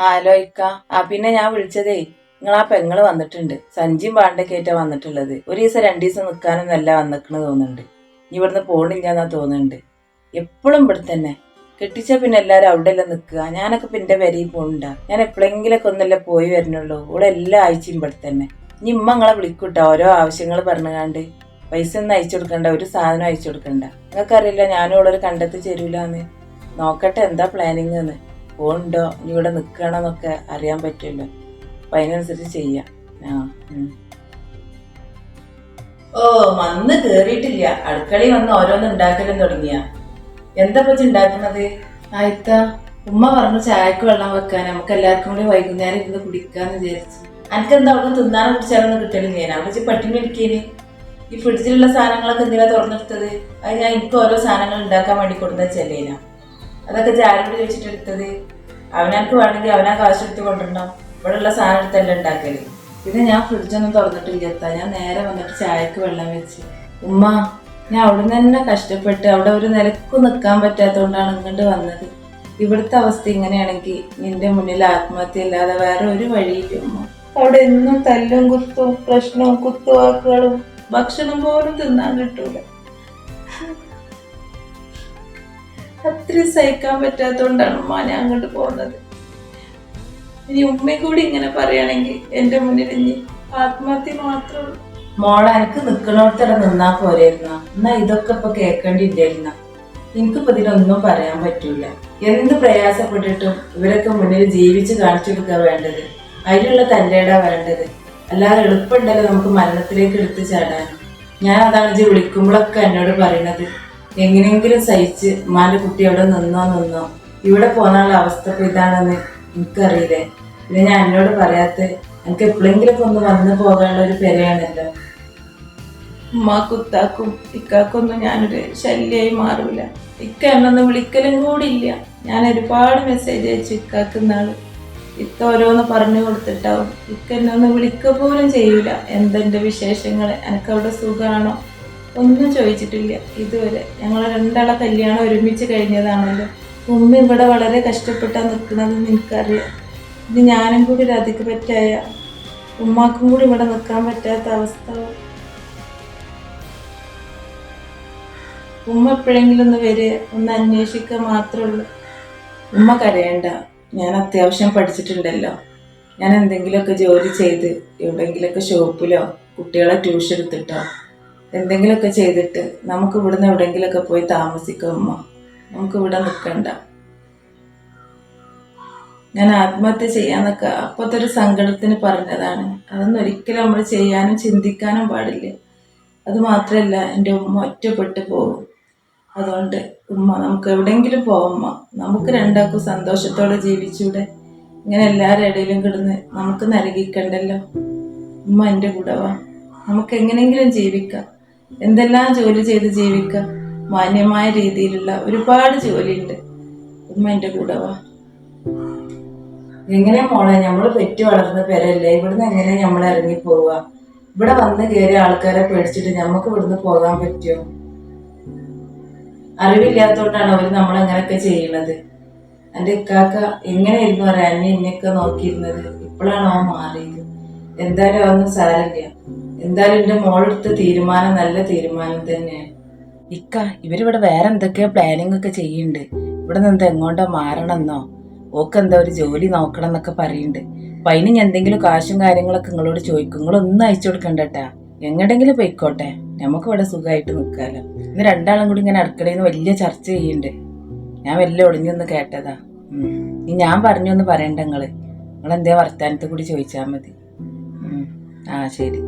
Hello ആ പിന്നെ ഞാൻ വിളിച്ചതേ നിങ്ങൾ ആ പെങ്ങൾ വന്നിട്ടുണ്ട്. സഞ്ചിയും പാണ്ഡക്കേറ്റ വന്നിട്ടുള്ളത്. ഒരു ദിവസം രണ്ടു ദിവസം നിൽക്കാനൊന്നല്ല വന്നിക്കണ് തോന്നുന്നുണ്ട്. ഇനി ഇവിടുന്ന് പോണില്ലെന്നാ തോന്നുന്നുണ്ട്. എപ്പോഴും ഇവിടെ തന്നെ കെട്ടിച്ച പിന്നെ എല്ലാരും അവിടെ അല്ലേ നിൽക്കുക ഞാനൊക്കെ പിന്നെ വരയിൽ പോകണ്ട ഞാൻ എപ്പോഴെങ്കിലൊക്കെ ഒന്നല്ലേ പോയി വരണുള്ളൂ. ഇവിടെ എല്ലാ ആഴ്ചയും ഇവിടെ തന്നെ ഇനി ഇമ്മ നിങ്ങളെ വിളിക്കൂട്ടോ. ഓരോ ആവശ്യങ്ങൾ പറഞ്ഞുകാണ്ട്. പൈസ ഒന്നും അയച്ചു കൊടുക്കണ്ട. ഒരു സാധനം അയച്ചു കൊടുക്കണ്ട. നിങ്ങൾക്കറിയില്ല ഞാനും ഉള്ളൊരു കണ്ടെത്തി ചേരൂലെന്ന് നോക്കട്ടെ എന്താ പ്ലാനിങ് എന്ന് പോണ്ടോ ഇനി ഇവിടെ നിൽക്കണമെന്നൊക്കെ അറിയാൻ പറ്റുമല്ലോ അപ്പൊ അതിനനുസരിച്ച് ചെയ്യാം. ആ ഓ വന്ന് കേറിയിട്ടില്ല. അടുക്കളയിൽ വന്ന് ഓരോന്ന് ഉണ്ടാക്കലും തുടങ്ങിയ. എന്താ പറ്റി ഉണ്ടാക്കുന്നത്? ആയിത്ത ഉമ്മ പറഞ്ഞു ചായക്ക് വെള്ളം വെക്കാൻ. നമുക്ക് എല്ലാവർക്കും കൂടി വൈകുന്നേരം ഇരുന്ന് കുടിക്കാന്ന് വിചാരിച്ചു. എനിക്കെന്താ അവിടെ തിന്നാനും കുടിച്ചാലൊന്നും കിട്ടലില്ല ഞാൻ അവിടെ പട്ടിണി എടുക്കേന് ഈ ഫ്രിഡ്ജിലുള്ള സാധനങ്ങളൊക്കെ എന്തിനാ തുറന്നെടുത്തത്? അത് ഞാൻ എനിക്ക് ഓരോ സാധനങ്ങൾ ഉണ്ടാക്കാൻ വേണ്ടി കൊടുത്ത ചെല്ലേന അതൊക്കെ ജാരോട് ചോദിച്ചിട്ട് എടുത്തത്. അവനക്ക് വേണമെങ്കിൽ അവനാ കാശ് എടുത്ത് കൊണ്ടുവരണം. ഇവിടെ ഉള്ള സാധനം എടുത്തല്ല ഉണ്ടാക്കൽ. പിന്നെ ഞാൻ ഫ്രിഡ്ജൊന്നും തുറന്നിട്ടില്ല എത്താ ഞാൻ നേരെ വന്നിട്ട് ചായക്ക് വെള്ളം വെച്ച്. ഉമ്മ ഞാൻ അവിടുന്ന് തന്നെ കഷ്ടപ്പെട്ട് അവിടെ ഒരു നിലക്കും നിൽക്കാൻ പറ്റാത്തതുകൊണ്ടാണ് ഇങ്ങോട്ട് വന്നത്. ഇവിടുത്തെ അവസ്ഥ ഇങ്ങനെയാണെങ്കിൽ നിന്റെ മുന്നിൽ ആത്മഹത്യ ഇല്ലാതെ വേറെ ഒരു വഴിയില്ല ഉമ്മ. അവിടെ എന്നും തല്ലും കുത്തും പ്രശ്നവും കുത്തുവാക്കുകളും ഭക്ഷണം പോലും തിന്നാൻ കിട്ടൂല. അത്രയും സഹിക്കാൻ പറ്റാത്തോണ്ടാണ് ഉമ്മ ഞാൻ അങ്ങോട്ട് പോകുന്നത്. ഇനി ഉമ്മയും കൂടി ഇങ്ങനെ പറയുകയാണെങ്കിൽ എന്റെ മുന്നിൽ ഇനി ആത്മഹത്യ ഉള്ളൂ. മോളെ എനിക്ക് നിക്കണോടത്തടെ നിന്നാ പോരായിരുന്ന എന്നാ ഇതൊക്കെ ഇപ്പൊ കേൾക്കേണ്ടിയില്ലായിരുന്ന എനിക്കിപ്പോ ഇതിനൊന്നും പറയാൻ പറ്റൂല. എന്ത് പ്രയാസപ്പെട്ടിട്ടും ഇവരൊക്കെ മുന്നിൽ ജീവിച്ച് കാണിച്ചു കൊടുക്കാൻ വേണ്ടത്. അതിലുള്ള തല്ലേടാ വേണ്ടത് അല്ലാതെ എളുപ്പമുണ്ടല്ലോ നമുക്ക് മരണത്തിലേക്ക് എടുത്തു ചാടാൻ. ഞാൻ അതാണ് വിളിക്കുമ്പോഴൊക്കെ എന്നോട് പറയണത്. എങ്ങനെയെങ്കിലും സഹിച്ച് ഉമ്മാന്റെ കുട്ടി അവിടെ നിന്നോ നിന്നോ ഇവിടെ പോകാനുള്ള അവസ്ഥ ഇതാണെന്ന് എനിക്കറിയില്ലേ? ഇത് ഞാൻ എന്നോട് പറയാത്ത എനിക്ക് എപ്പോഴെങ്കിലും ഒന്ന് വന്നു പോകാനുള്ള ഒരു പെരയാണല്ലോ. ഉമ്മാക്കുത്താക്കും ഇക്കാക്കൊന്നും ഞാനൊരു ശല്യമായി മാറൂല. ഇക്ക എന്നൊന്നും വിളിക്കലും കൂടിയില്ല ഞാൻ ഒരുപാട് മെസ്സേജ് അയച്ചു ഇക്കാക്കുന്ന നാൾ ഇക്ക ഓരോന്ന് പറഞ്ഞു കൊടുത്തിട്ടാവും. ഇക്ക എന്നെ വിളിക്ക പോലും ചെയ്യൂല. എന്തെന്റെ വിശേഷങ്ങൾ എനിക്കവിടെ സുഖമാണോ ഒന്നും ചോദിച്ചിട്ടില്ല. ഇതുവരെ. ഞങ്ങൾ രണ്ടാളെ കല്യാണം ഒരുമിച്ച് കഴിഞ്ഞതാണല്ലോ. ഉമ്മ ഇവിടെ വളരെ കഷ്ടപ്പെട്ടാണ് നിൽക്കണതെന്ന് എനിക്കറിയാം. ഇനി ഞാനും കൂടി അധിക പറ്റായ ഉമ്മാക്കും കൂടി ഇവിടെ നിൽക്കാൻ പറ്റാത്ത അവസ്ഥ. ഉമ്മ എപ്പോഴെങ്കിലും ഒന്ന് വരെ ഒന്ന് അന്വേഷിക്കുക മാത്രമേ ഉള്ളൂ. ഉമ്മ കരയണ്ട. ഞാൻ അത്യാവശ്യം പഠിച്ചിട്ടുണ്ടല്ലോ. ഞാൻ എന്തെങ്കിലുമൊക്കെ ജോലി ചെയ്ത് എവിടെയെങ്കിലുമൊക്കെ ഷോപ്പിലോ കുട്ടികളെ ട്യൂഷൻ എടുത്തിട്ടോ എന്തെങ്കിലുമൊക്കെ ചെയ്തിട്ട് നമുക്ക് ഇവിടുന്ന് എവിടെയെങ്കിലുമൊക്കെ പോയി താമസിക്കും അമ്മ. നമുക്ക് ഇവിടെ നിൽക്കണ്ട. ഞാൻ ആത്മഹത്യ ചെയ്യാന്നൊക്കെ അപ്പോഴത്തെ ഒരു സങ്കടത്തിന് പറഞ്ഞതാണ്. അതൊന്നും ഒരിക്കലും നമ്മൾ ചെയ്യാനും ചിന്തിക്കാനും പാടില്ല. അത് മാത്രമല്ല എന്റെ ഉമ്മ ഒറ്റപ്പെട്ടു പോകും. അതുകൊണ്ട് ഉമ്മ നമുക്ക് എവിടെയെങ്കിലും പോവുമ്മ നമുക്ക് രണ്ടാൾക്കും സന്തോഷത്തോടെ ജീവിച്ചൂടെ. ഇങ്ങനെ എല്ലാവരുടെ ഇടയിലും കിടന്ന് നമുക്ക് നൽകിക്കണ്ടല്ലോ? ഉമ്മ എന്റെ കൂടെ വാ. നമുക്ക് എങ്ങനെയെങ്കിലും ജീവിക്കാം. എന്തെല്ലാം ജോലി ചെയ്ത് ജീവിക്കുക മാന്യമായ രീതിയിലുള്ള ഒരുപാട് ജോലിയുണ്ട്. ഉമ്മ എന്റെ കൂടെ വാ. എങ്ങനെ മോളെ? നമ്മൾ പെറ്റു വളർന്ന പേരല്ലേ ഇവിടുന്ന് എങ്ങനെ നമ്മൾ ഇറങ്ങി പോവുക ഇവിടെ വന്ന് കയറിയ ആൾക്കാരെ പേടിച്ചിട്ട് നമുക്ക് ഇവിടുന്ന് പോകാൻ പറ്റുമോ? അവർ അങ്ങനെയൊക്കെ ചെയ്യണത്. എന്റെ ഇക്കാക്ക എങ്ങനെയായിരുന്നു പറയാ അന്നെ എന്നെയൊക്കെ നോക്കിയിരുന്നത്? ഇപ്പോഴാണ് അവൻ മാറിയത്? എന്തായാലും അതൊന്നും സാരമില്ല. എന്തായാലും എന്റെ മോളെടുത്ത തീരുമാനം നല്ല തീരുമാനം തന്നെയാണ് ഇക്ക ഇവരിവിടെ വേറെ എന്തൊക്കെയോ പ്ലാനിങ് ഒക്കെ ചെയ്യുന്നുണ്ട്. ഇവിടെ നിന്ന് എങ്ങോട്ടോ മാറണമെന്നോ? ഓക്ക് എന്താ ഒരു ജോലി നോക്കണം എന്നൊക്കെ പറയുന്നുണ്ട് അപ്പൊ അതിന് ഞാൻ എന്തെങ്കിലും കാശും കാര്യങ്ങളൊക്കെ നിങ്ങളോട് ചോദിക്കും. നിങ്ങളൊന്നും അയച്ചു കൊടുക്കണ്ടട്ടാ. എങ്ങടെങ്കിലും പൊയ്ക്കോട്ടെ. നമുക്ക് ഇവിടെ സുഖമായിട്ട് നിൽക്കാലോ ഇന്ന് രണ്ടാളും കൂടി ഇങ്ങനെ അടുക്കളയിൽ വലിയ ചർച്ച ചെയ്യുന്നുണ്ട്. ഞാൻ വലിയ ഒളിഞ്ഞൊന്ന് കേട്ടതാ. ഇനി ഞാൻ പറഞ്ഞൊന്ന് പറയണ്ട നിങ്ങൾ. നിങ്ങൾ എന്തേ വർത്താനത്തെ കൂടി ചോദിച്ചാൽ മതി. ആ ശരി.